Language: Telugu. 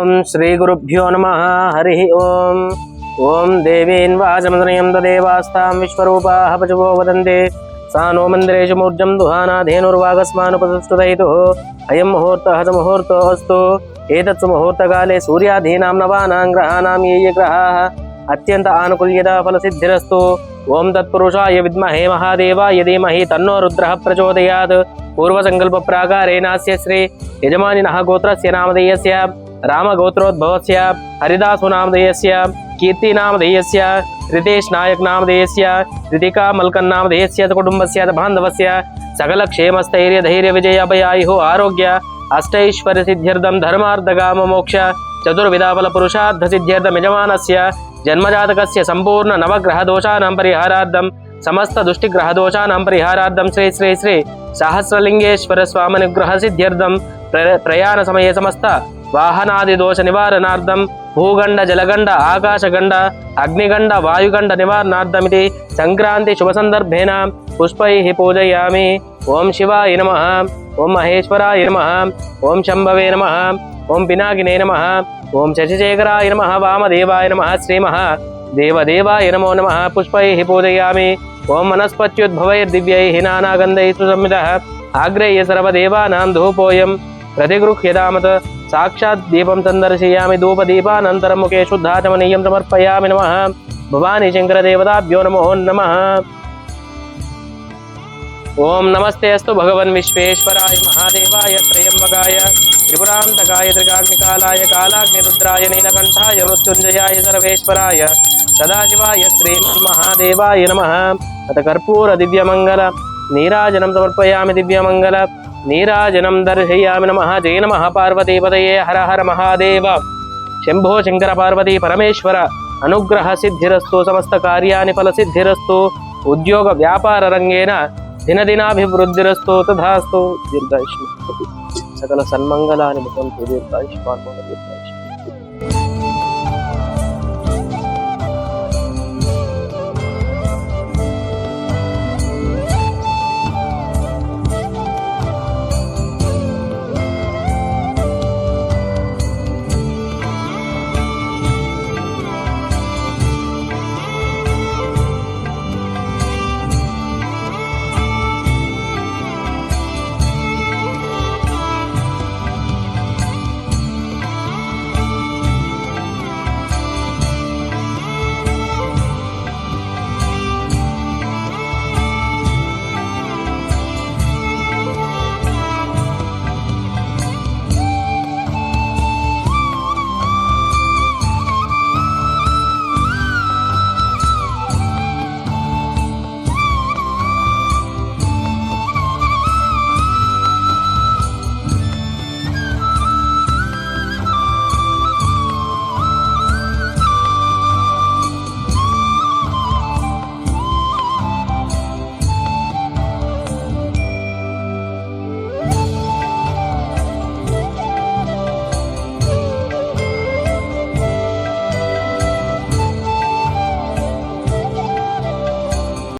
ఓం శ్రీ గురుభ్యో నమ హరి ఓం ఓం దేవీన్ వాచమదనయం దేవాస్తాం విశ్వరూపాः పశవో వదంతే సా नो मन्दिरेषु मूर्जं दुहानाधेनुर्वागस्मानुपसंस्तुतैतुः अयं मुहूर्तः च मुहूर्तोऽस्तु एतत्सु मुहूर्तकाले सूर्यादीनां नवानां ग्रहाणां ये ये ग्रहाः अत्यन्त आनुकूल्यता फलसिद्धिरस्तु ॐ तत्पुरुषाय विद्महे महादेवाय धीमहि तन्नो रुद्रः प्रचोदयात् पूर्वसङ्कल्पप्राकारेणास्य श्री यजमानिनः गोत्रस्य नामधेयस्य रामगोत्रोद्भवस्य से कीर्तिनामधेयस्य से ऋतिकामल्कन्नामधेयस्य च कुटुम्बस्य च बान्धवस्य सकलक्षेमस्थैर्यधैर्यविजय अभयायुः आरोग्य अष्टैश्वर्यसिद्ध्यर्थं धर्मार्थकाममोक्ष चतुर्विधाफलपुरुषार्थसिद्ध्यर्थं यजमानस्य जन्मजातकस्य सम्पूर्णनवग्रहदोषाणां परिहारार्थं समस्तदुष्टिग्रहदोषाणां परिहारार्थं श्री श्री श्री सहस्रलिङ्गेश्वरस्वामनुग्रहसिद्ध्यर्थं प्र, प्रयाणसमये समस्त వాహనాది దోష నివారణార్థం భూగండ జలగండ ఆకాశగండ అగ్నిగండ వాయుగండ నివారణార్థమితి సంక్రాంతి శుభ సందర్భేన పుష్పై పూజయామి. ఓం శివాయ నమ. ఓం మహేశ్వరాయ నమ. ఓం శంభవే నమ. ఓం పినాకినే నమ. ఓం శశిశేఖరాయ నమ. వామదేవాయ నమ. శ్రీమ దేవదేవాయ నమో నమ. పుష్పై పూజయామి. ఓం మనస్పత్యుద్భవైర్దివ్యై నానాగంధై సుసంవిద ఆగ్రేయ సర్వదేవానాం ధూపోయం ప్రతిగృహ్యదామత్. साक्षात् दीपं सन्दर्शयामि धूपदीपानन्तरं मुखे शुद्धाचमनीयं समर्पयामि नमः। भवानी शङ्करदेवताभ्यो नमो नमः। ॐ नमस्ते अस्तु भगवन् विश्वेश्वराय महादेवाय त्र्यम्बकाय त्रिपुरान्तकाय त्रिकाग्निकालाय, कालाग्निरुद्राय, नीलकण्ठाय, मृत्युञ्जयाय सर्वेश्वराय, सदाशिवाय श्रीमन्महादेवाय नमः। अथ कर्पूरदिव्यमङ्गल नीराजनं समर्पयामि दिव्यमङ्गल। నీరాజనం దర్శయామి నమ జయ నమ పార్వతీపతయే హర హర మహాదేవ. శంభో శంకర పార్వతీ పరమేశ్వర అనుగ్రహ సిద్ధిరస్తు సమస్త కార్యాన్ని ఫలసిద్ధిరస్తు ఉద్యోగ వ్యాపార రంగేన దినదినాభివృద్ధిరస్తు తథాస్తు దీర్ఘాయుష్మ సకల సన్మంగళాన్ని ముఖంతో దీర్ఘాయుష్మాన్ దీర్ఘాయుష్